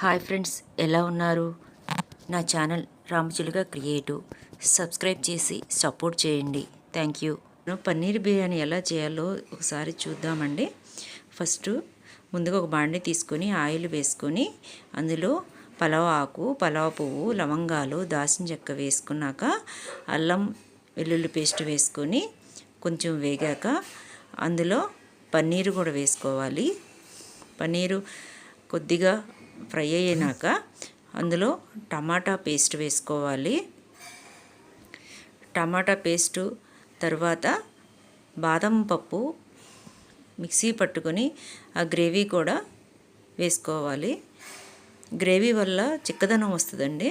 Hi friends ఎలా ఉన్నారు? నా ఛానల్ రామచిలుక క్రియేటివ్. సబ్స్క్రైబ్ చేసి సపోర్ట్ చేయండి. Thank you. పన్నీర్ బిర్యానీ ఎలా చేయాలో ఒకసారి చూద్దామండి. ఫస్ట్ ముందుగా ఒక బాండి తీసుకొని ఆయిల్ వేసుకొని అందులో పలావ్ ఆకు పలావ్ పువ్వు లవంగాలు దాసిన చెక్క వేసుకున్నాక అల్లం వెల్లుల్లి పేస్ట్ వేసుకొని కొంచెం వేగాక అందులో పన్నీరు కూడా వేసుకోవాలి. పన్నీరు కొద్దిగా ఫ్రై అయ్యాక అందులో టమాటా పేస్ట్ వేసుకోవాలి. టమాటా పేస్టు తర్వాత బాదం పప్పు మిక్సీ పట్టుకొని ఆ గ్రేవీ కూడా వేసుకోవాలి. గ్రేవీ వల్ల చిక్కదనం వస్తుందండి.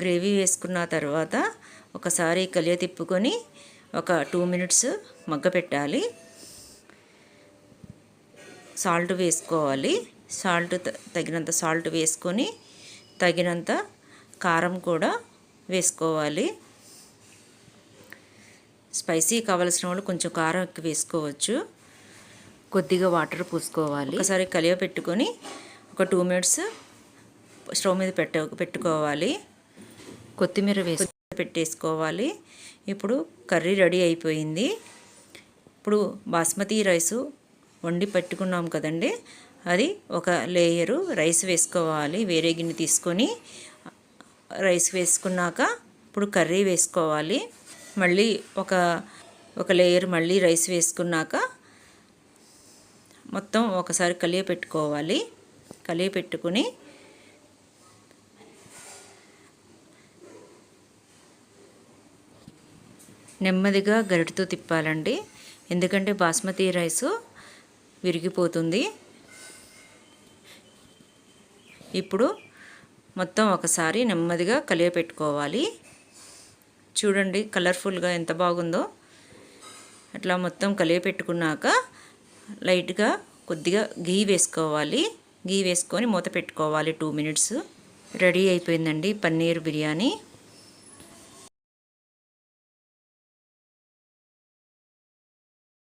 గ్రేవీ వేసుకున్న తర్వాత ఒకసారి కలియ తిప్పుకొని ఒక టూ మినిట్స్ మగ్గ పెట్టాలి సాల్ట్ వేసుకోవాలి. సాల్ట్ తగినంత సాల్ట్ వేసుకొని తగినంత కారం కూడా వేసుకోవాలి. స్పైసీ కావలసిన వాళ్ళు కొంచెం కారం ఎక్కువ వేసుకోవచ్చు. కొద్దిగా వాటర్ పూసుకోవాలి. ఒకసారి కలియ పెట్టుకొని ఒక టూ మినిట్స్ స్టవ్ మీద పెట్ట పెట్టుకోవాలి. కొత్తిమీర వేసి పెట్టేసుకోవాలి. ఇప్పుడు కర్రీ రెడీ అయిపోయింది. ఇప్పుడు బాస్మతి రైసు వండి పెట్టుకున్నాం కదండి. అది ఒక లేయరు రైస్ వేసుకోవాలి. వేరే గిన్నె తీసుకొని రైస్ వేసుకున్నాక ఇప్పుడు కర్రీ వేసుకోవాలి. మళ్ళీ ఒక ఒక లేయర్ మళ్ళీ రైస్ వేసుకున్నాక మొత్తం ఒకసారి కలియ పెట్టుకోవాలి. కలియ పెట్టుకుని నెమ్మదిగా గరిటతో తిప్పాలండి. ఎందుకంటే బాస్మతి రైసు విరిగిపోతుంది. ఇప్పుడు మొత్తం ఒకసారి నెమ్మదిగా కలియపెట్టుకోవాలి చూడండి కలర్ఫుల్గా ఎంత బాగుందో. అట్లా మొత్తం కలియపెట్టుకున్నాక లైట్గా కొద్దిగా గీ వేసుకోవాలి. గీ వేసుకొని మూత పెట్టుకోవాలి. Two minutes. రెడీ అయిపోయిందండి పన్నీర్ బిర్యానీ.